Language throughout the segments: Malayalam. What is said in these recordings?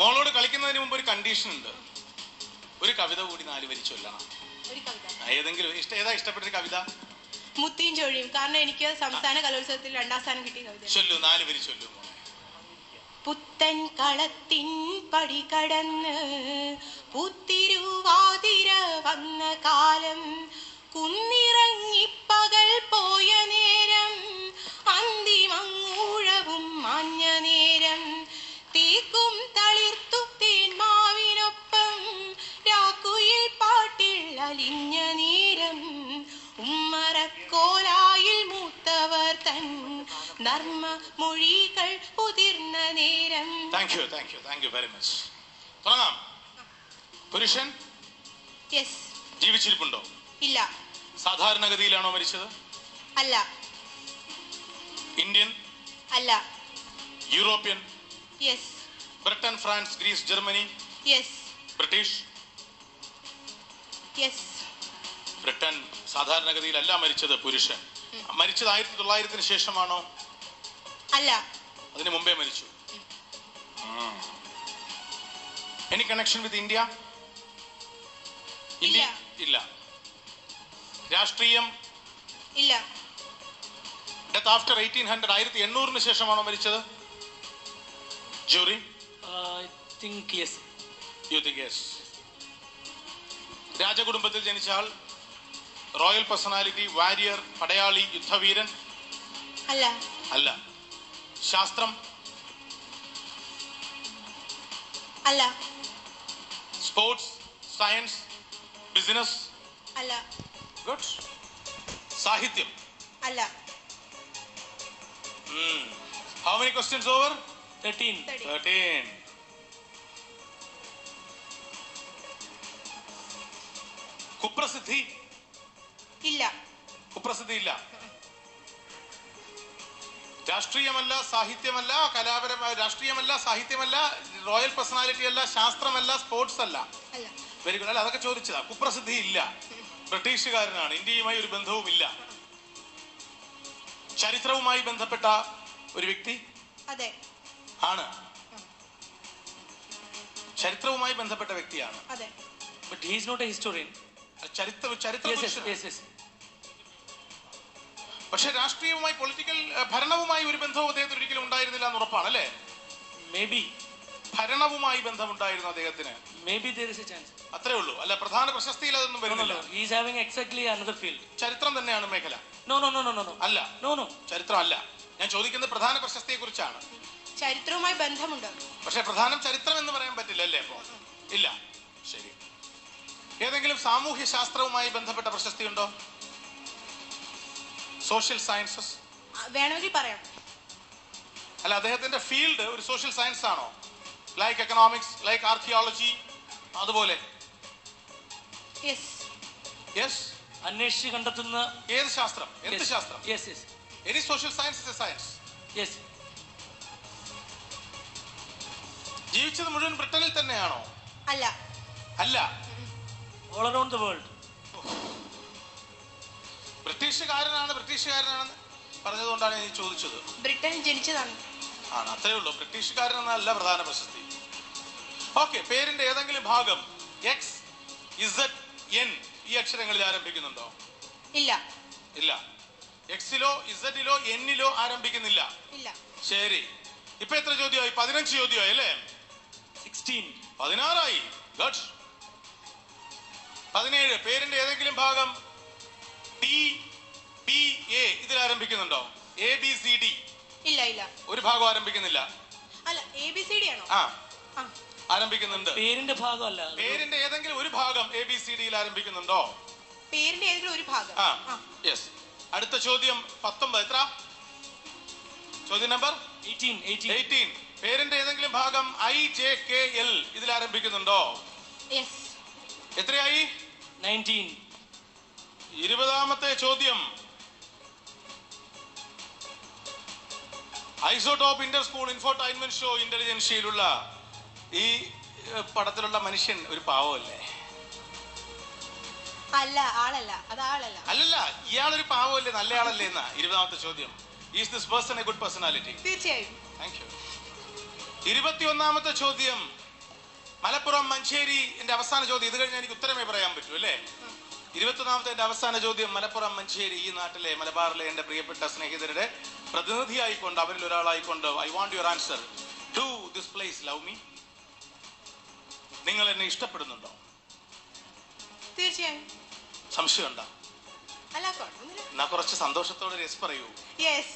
മോളോട് കളിക്കുന്നതിന് മുമ്പ് ഒരു കണ്ടീഷൻ ഉണ്ട്. ഒരു കവിത കൂടി നാല് വരി ചൊല്ലണം. ഏതെങ്കിലും ഇഷ്ട ഏതാ ഇഷ്ടപ്പെട്ട കവിത? മുത്തിയും ചൊഴിയും. കാരണം എനിക്ക് സംസ്ഥാന കലോത്സവത്തിൽ രണ്ടാം സ്ഥാനം കിട്ടിയ കവിത ചൊല്ലു നാല് വരി ചൊല്ലു പുത്തൻ കളത്തിൻ പടി കടന്ന് പുത്തിരുവാതിര വന്ന കാലം കുന്നിറങ്ങി പകൽ പോയ നേരം അന്തിമങ്ങൂഴവും മഞ്ഞ നർമ്മ മൊഴികൾ ഉതിർന്ന നേരം. Thank you thank you thank you very much തുടങ്ങാം. പുരുഷൻ യെസ് ജീവിച്ചിരിപ്പുണ്ടോ? ഇല്ല. സാധാരണഗതിയിലാണോ മരിച്ചത്? അല്ല. ഇന്ത്യൻ? അല്ല. European? Yes Britain France Greece Germany? Yes British? Yes Britain സാധാരണഗതിയിലല്ല മരിച്ചത് പുരുഷൻ. മരിച്ചത് ആയിരത്തി തൊള്ളായിരത്തിന് ശേഷമാണോ? അല്ല. അതിന് മുമ്പേ മരിച്ചു. എനി കണക്ഷൻ വിത്ത് ഇന്ത്യ ഇല്ല. ഇല്ല. രാഷ്ട്രീയം? ഇല്ല. ഡെത്ത് ആഫ്റ്റർ എയ്റ്റീൻ ഹൺഡ്രഡ് ആയിരത്തി എണ്ണൂറിന് ശേഷമാണോ മരിച്ചത്? Jury? I think yes you think yes രാജകുടുംബത്തിൽ ജനിച്ച ആൾ റോയൽ പേഴ്സണാലിറ്റി വാരിയർ പടയാളി യുദ്ധവീരൻ? അല്ല. അല്ല. ശാസ്ത്രം? അല്ല. സ്പോർട്സ് സയൻസ് ബിസിനസ് അല്ല. ഗുഡ് സാഹിത്യം? അല്ല. How many questions over thirteen thirty thirteen കുപ്രസിദ്ധി? ഇല്ല. കുപ്രസിദ്ധി ഇല്ല. രാഷ്ട്രീയമല്ല സാഹിത്യമല്ല കലാപരമായ രാഷ്ട്രീയമല്ല സാഹിത്യമല്ല റോയൽ പേഴ്സണാലിറ്റി അല്ല ശാസ്ത്രമല്ല സ്പോർട്സ് അല്ല. അല്ല വെരി ഗുഡ് അല്ല അതൊക്കെ ചോദിച്ചതാ. കുപ്രസിദ്ധി ഇല്ല ബ്രിട്ടീഷുകാരനാണ്. ഇന്ത്യയുമായി ഒരു ബന്ധവുമില്ല. ചരിത്രവുമായി ബന്ധപ്പെട്ട ഒരു വ്യക്തി അതെ. ആണ്. ചരിത്രവുമായി ബന്ധപ്പെട്ട വ്യക്തിയാണ്. ചരിത്ര ചരിത്ര പക്ഷെ രാഷ്ട്രീയവുമായി പൊളിറ്റിക്കൽ ഭരണവുമായി ഒരു ബന്ധവും അദ്ദേഹത്തിന് ഒരിക്കലും ഉണ്ടായിരുന്നില്ല എന്ന് ഉറപ്പാണ് അല്ലേ? മേ ബി ഭരണവുമായി ബന്ധമുണ്ടായിരുന്നു അദ്ദേഹത്തിന്. Maybe there is a chance അത്രേ ഉള്ളൂ. അല്ല പ്രധാന പ്രശസ്തിയിൽ അതൊന്നും വരുന്നില്ല. ഹാവിംഗ് എക്സാക്ട്ലി അനദർ ഫീൽഡ് ചരിത്രം തന്നെയാണ് മേഖല. No no no no no no അല്ല. നോ നോ ചരിത്രം അല്ല ഞാൻ ചോദിക്കുന്നത് പ്രധാന പ്രശസ്തിയെ കുറിച്ചാണ് ചരിത്രവുമായി ബന്ധമുണ്ട്. പക്ഷെ പ്രധാനം ചരിത്രം എന്ന് പറയാൻ പറ്റില്ല അല്ലേ അപ്പോ? ഇല്ല. ശരി. ഏതെങ്കിലും സാമൂഹ്യ ശാസ്ത്രവുമായി ബന്ധപ്പെട്ട പ്രശസ്തി ഉണ്ടോ സോഷ്യൽ സയൻസസ് വേണമെങ്കിൽ പറയാം. അല്ല അദ്ദേഹത്തിന്റെ ഫീൽഡ് ഒരു സോഷ്യൽ സയൻസ് ആണോ? ലൈക്ക് എക്കണോമിക്സ് ലൈക്ക് ആർക്കിയോളജി അതുപോലെ. യെസ് യെസ് അന്വേഷിച്ച് കണ്ടെത്തുന്ന ഏത് ശാസ്ത്രം? എന്ത് ശാസ്ത്രം? Yes yes any social science is a science ജീവിച്ചത് മുഴുവൻ ബ്രിട്ടനിൽ തന്നെയാണോ? അല്ല. അല്ല. ഓൾ അറൌണ്ട് ദ വേൾഡ് ബ്രിട്ടീഷുകാരനാണ് ബ്രിട്ടീഷുകാരനാണെന്ന് പറഞ്ഞതുകൊണ്ടാണ് ഞാൻ ഈ ചോദിച്ചത്. ബ്രിട്ടൻ ജനിച്ചതാണ്. ആണ് അത്രേ ഉള്ളൂ. ബ്രിട്ടീഷുകാരനെന്നല്ല പ്രധാന പ്രശസ്തി. ഓക്കെ പേരിന്റെ ഏതെങ്കിലും ഭാഗം എക്സ് ഇസഡ് എൻ ഈ അക്ഷരങ്ങളിൽ ആരംഭിക്കുന്നുണ്ടോ? ഇല്ല. ഇല്ല. എക്സിലോ ഇസഡിലോ എന്നിലോ ആരംഭിക്കുന്നില്ല. ഇല്ല. ശരി. ഇപ്പൊ എത്ര ചോദ്യമായി? പതിനഞ്ച് ചോദ്യമായി അല്ലേ? സിക്സ്റ്റീൻ പതിനാറായി. ഗഡ്. പതിനേഴ്. പേരിന്റെ ഏതെങ്കിലും ഭാഗം ടി ആരംഭിക്കുന്നുണ്ടോ? എ ബി സി ഡി ഇല്ല ഇല്ല. ഒരു ഭാഗം ആരംഭിക്കുന്നില്ല. അല്ല എ ബി സി ഡി ആണോ? ആ. ആ. ആരംഭിക്കുന്നുണ്ട്. പേരിന്റെ ഭാഗമല്ല പേരിന്റെ ഏതെങ്കിലും ഒരു ഭാഗം എ ബി സി ഡിയിൽ ആരംഭിക്കുന്നുണ്ടോ? പേരിന്റെ ഏതെങ്കിലും ഒരു ഭാഗം. ആ. ആ. യെസ് അടുത്ത ചോദ്യം പത്തൊമ്പത്. എത്ര? ചോദ്യം നമ്പർ? എയ്റ്റീൻ എയ്റ്റീൻ എയ്റ്റീൻ പേരിന്റെ ഏതെങ്കിലും ഭാഗം ഐ ജെ കെ എൽ ഇതിൽ ആരംഭിക്കുന്നുണ്ടോ? യെസ് എത്രയായി? നയന്റീൻ ഇരുപതാമത്തെ ചോദ്യം. Isotope inter school infotainment show ഇന്റലിജൻഷ്യയിലുള്ള ഈ പടത്തിലുള്ള മനുഷ്യൻ ഒരു പാവമല്ലേ? അല്ല ആളല്ല. അത് ആളല്ല. അല്ലല്ല ഇയാളൊരു പാവമല്ലേ? നല്ല ആളല്ലേ എന്നാ? ഇരുപതാമത്തെ ചോദ്യം. Is this person a good personality തീർച്ചയായും. താങ്ക് യു ഇരുപത്തിയൊന്നാമത്തെ ചോദ്യം. മലപ്പുറം മഞ്ചേരി എന്റെ അവസാന ചോദ്യം. ഇത് കഴിഞ്ഞാൽ എനിക്ക് ഉത്തരമേ പറയാൻ പറ്റൂ അല്ലേ? ഇരുപത്തൊന്നാമത്തെ എന്റെ അവസാന ചോദ്യം മലപ്പുറം മഞ്ചേരി ഈ നാട്ടിലെ മലബാറിലെ എന്റെ പ്രിയപ്പെട്ട സ്നേഹിതരുടെ പ്രതിനിധിയായിക്കൊണ്ട് അവരിൽ ഒരാളായിക്കൊണ്ട് I want your answer do this place love me നിങ്ങൾ എന്നെ ഇഷ്ടപ്പെടുന്നുണ്ടോ? തീർച്ചയായും. എന്നാ കുറച്ച് സന്തോഷത്തോടെ രസ് പറയൂ. യെസ്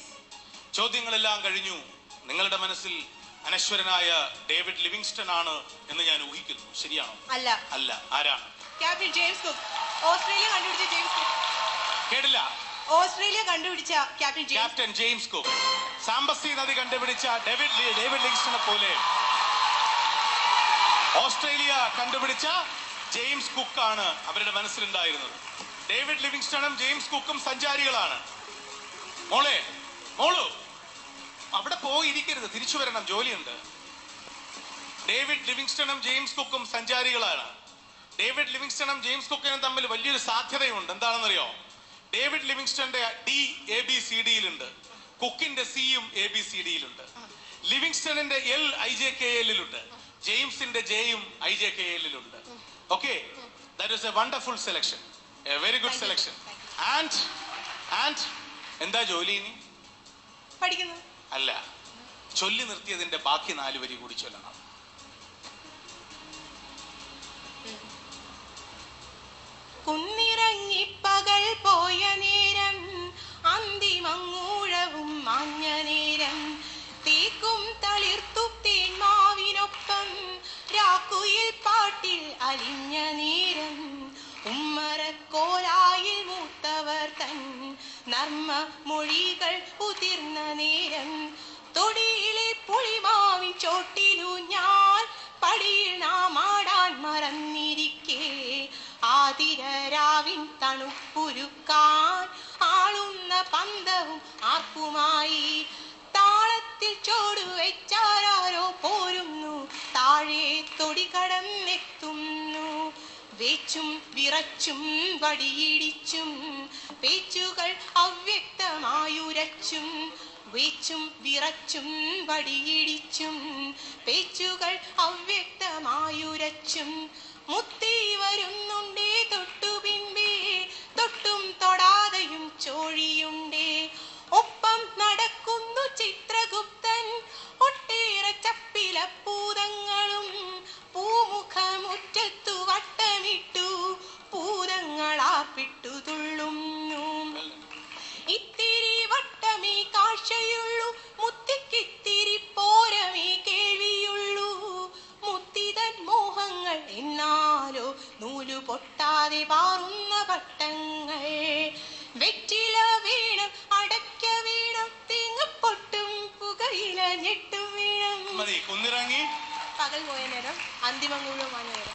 ചോദ്യങ്ങളെല്ലാം കഴിഞ്ഞു. നിങ്ങളുടെ മനസ്സിൽ അനശ്വരനായ ഡേവിഡ് ലിവിങ്സ്റ്റൺ ആണ് എന്ന് ഞാൻ ഊഹിക്കുന്നു. ശരിയാണോ? അല്ല. അല്ല. ആരാണ്? Captain James Cook. ഓസ്ട്രേലിയ കണ്ടുപിടിച്ച ജെയിംസ് കുക്ക് കേട്ടില്ല. ഓസ്ട്രേലിയ കണ്ടുപിടിച്ച captain James captain James Cook Zambezi നദി കണ്ടുപിടിച്ച ഡേവിഡ് ഡേവിഡ് ലിവിങ്സ്റ്റനെ പോലെ. ഓസ്ട്രേലിയ കണ്ടുപിടിച്ച ജെയിംസ് കുക്ക് ആണ് അവരുടെ മനസ്സിലുണ്ടായിരുന്നത്. ഡേവിഡ് ലിവിങ്സ്റ്റണും ജെയിംസ് കുക്കും സഞ്ചാരികളാണ്. മോളെ മോളു അവിടെ പോയിരിക്കരുത്. തിരിച്ചു വരണം. ജോലിയുണ്ട്. ഡേവിഡ് ലിവിങ്സ്റ്റണും ജെയിംസ് കുക്കും സഞ്ചാരികളാണ്. ഡേവിഡ് ലിവിങ്സ്റ്റണും ജെയിംസ് കുക്കിനും തമ്മിൽ വലിയൊരു സാധ്യതയുണ്ട്. എന്താണെന്നറിയോ? ഡേവിഡ് ലിവിങ്സ്റ്റന്റെ ഡി എ ബി സി ഡിയിലുണ്ട് കുക്കിന്റെ സിയും എ ബി സി ഡിയിലുണ്ട് ലിവിങ്സ്റ്റണിന്റെ എൽ ഐ ജെ കെ എല്ലിലുണ്ട് ജെയിംസിന്റെ ജെയും I J K എല്ലിലുണ്ട് okay that is a wonderful selection a very good selection and and എന്താ ജോലി ഇനി? പഠിക്കുന്നു. അല്ല. ചൊല്ലി നിർത്തിയതിന്റെ ബാക്കി നാല് വരി കൂടി ചൊല്ലണം. പകൽ പോയ നേരം അന്തിമങ്ങൂഴവും മഞ്ഞ നേരം. തീക്കും തളിർത്തു തേന്മാവിനൊപ്പം രാക്കുയിൽ പാട്ടിൽ അലിഞ്ഞ നേരം. ഉമ്മറക്കോലായിൽ മൂത്തവർ തൻ നർമ്മ മൊഴികൾ ഉതിർന്ന നേരം. തൊടിയിലെ പുളിമാവി ചോട്ടിലു ഞാൻ പടിയിൽ നാം ആടാൻ മറന്നിരിക്കേ. ആതിരരാവിൻ തണുപ്പുരുക്കാൻ ആളുന്ന പന്തവും ആർപ്പുമായി താളത്തിൽ ചോടുവെച്ചാരോ പോരുന്നു താഴെ തൊടി വേച്ചും വിറച്ചും വടിയിടിച്ചും പേച്ചുകൾ അവ്യക്തമായുരച്ചും വേച്ചും വിറച്ചും വടിയിടിച്ചും പേച്ചുകൾ അവ്യക്തമായുരച്ചും നൂലു പൊട്ടാതെ പാറുന്ന പട്ടങ്ങൾ. വെറ്റില വീണം അടയ്ക്ക വീണം തേങ്ങപ്പൊട്ടും പുകയില ഞെട്ടും വീണം. പകൽ പോയ നേരം അന്തിമ നേരം